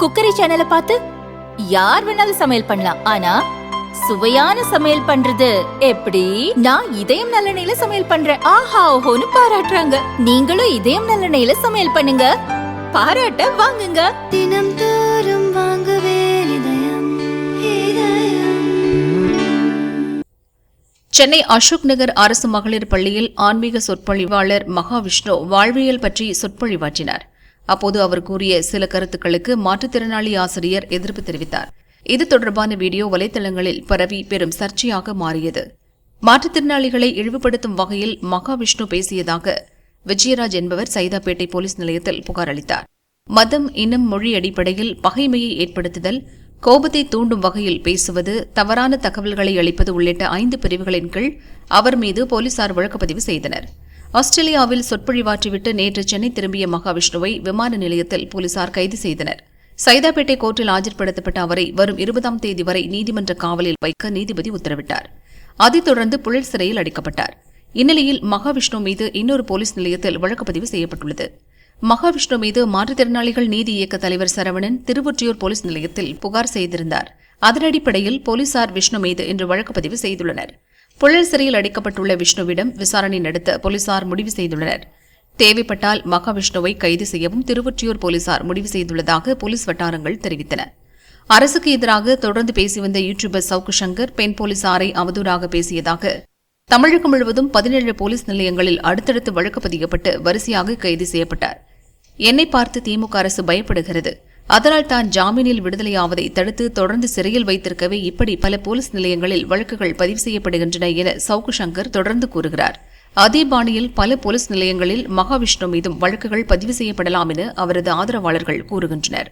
Cookery சேனலை பார்த்து யார் வேணாலும் சமையல் பண்ணலாம். ஆனா சுவையான சமையல் பண்றது எப்படி? நான் இதயம் நல்லெண்ணெயில சமையல் பண்றேன். ஆஹா ஓஹோன்னு பாராட்டுறாங்க. நீங்களும் இதயம் நல்லெண்ணெயில சமையல் பண்ணுங்க. பாராட்ட வாங்குங்க. தினம் தோறும் வாங்குவே இதயம் இதயம். சென்னை அசோக் நகர் அரசு மகளிர் பள்ளியில் ஆன்மீக சொற்பொழிவாளர் மகாவிஷ்ணு வாழ்வியல் பற்றி சொற்பொழிவாற்றினார். அப்போது அவர் கூறிய சில கருத்துக்களுக்கு மாற்றுத்திறனாளி ஆசிரியர் எதிர்ப்பு தெரிவித்தார். இது தொடர்பான வீடியோ வலைதளங்களில் பரவி பெரும் சர்ச்சையாக மாறியது. மாற்றுத்திறனாளிகளை இழிவுபடுத்தும் வகையில் மகாவிஷ்ணு பேசியதாக விஜயராஜ் என்பவர் சைதாப்பேட்டை போலீஸ் நிலையத்தில் புகார் அளித்தார். மதம் இனம் மொழி அடிப்படையில் பகைமையை ஏற்படுத்துதல் கோபத்தை தூண்டும் வகையில் பேசுவது தவறான தகவல்களை அளிப்பது உள்ளிட்ட ஐந்து பிரிவுகளின் கீழ் அவர் மீது போலீசார் வழக்குப்பதிவு செய்தனர். ஆஸ்திரேலியாவில் சொற்பொழிவாற்றிவிட்டு நேற்று சென்னை திரும்பிய மகாவிஷ்ணுவை விமான நிலையத்தில் போலீசார் கைது செய்தனர். சைதாப்பேட்டை கோர்ட்டில் ஆஜர்படுத்தப்பட்ட அவரை வரும் இருபதாம் தேதி வரை நீதிமன்ற காவலில் வைக்க நீதிபதி உத்தரவிட்டார். அதைத் தொடர்ந்து புழல் சிறையில் அடைக்கப்பட்டார். இந்நிலையில் மகாவிஷ்ணு மீது இன்னொரு போலீஸ் நிலையத்தில் வழக்குப்பதிவு செய்யப்பட்டுள்ளது. மகாவிஷ்ணு மீது மாற்றுத்திறனாளிகள் நீதி இயக்க தலைவர் சரவணன் திருவொற்றியூர் போலீஸ் நிலையத்தில் புகார் செய்திருந்தார். அதன் அடிப்படையில் போலீசார் விஷ்ணு மீது இன்று வழக்குப்பதிவு செய்துள்ளனர். புழல் சிறையில் அடைக்கப்பட்டுள்ள விஷ்ணுவிடம் விசாரணை நடத்த போலீசார் முடிவு செய்துள்ளனர். தேவைப்பட்டால் மகாவிஷ்ணுவை கைது செய்யவும் திருவொற்றியூர் போலீசார் முடிவு செய்துள்ளதாக போலீஸ் வட்டாரங்கள் தெரிவித்தன. அரசுக்கு எதிராக தொடர்ந்து பேசி வந்த யூடியூபர் சவுக்கு சங்கர் பெண் போலீசாரை அவதூறாக பேசியதாக தமிழகம் முழுவதும் பதினேழு போலீஸ் நிலையங்களில் அடுத்தடுத்து வழக்கு பதியப்பட்டு வரிசையாக கைது செய்யப்பட்டார். என்னை பார்த்து திமுக அரசு பயப்படுகிறது. அதனால் தான் ஜாமீனில் விடுதலையாவதை தடுத்து தொடர்ந்து சிறையில் வைத்திருக்கவே இப்படி பல போலீஸ் நிலையங்களில் வழக்குகள் பதிவு செய்யப்படுகின்றன என சவுக்கு சங்கர் தொடர்ந்து கூறுகிறார். அதே பாணியில் பல போலீஸ் நிலையங்களில் மகாவிஷ்ணு மீதும் வழக்குகள் பதிவு செய்யப்படலாம் என அவரது ஆதரவாளர்கள் கூறுகின்றனர்.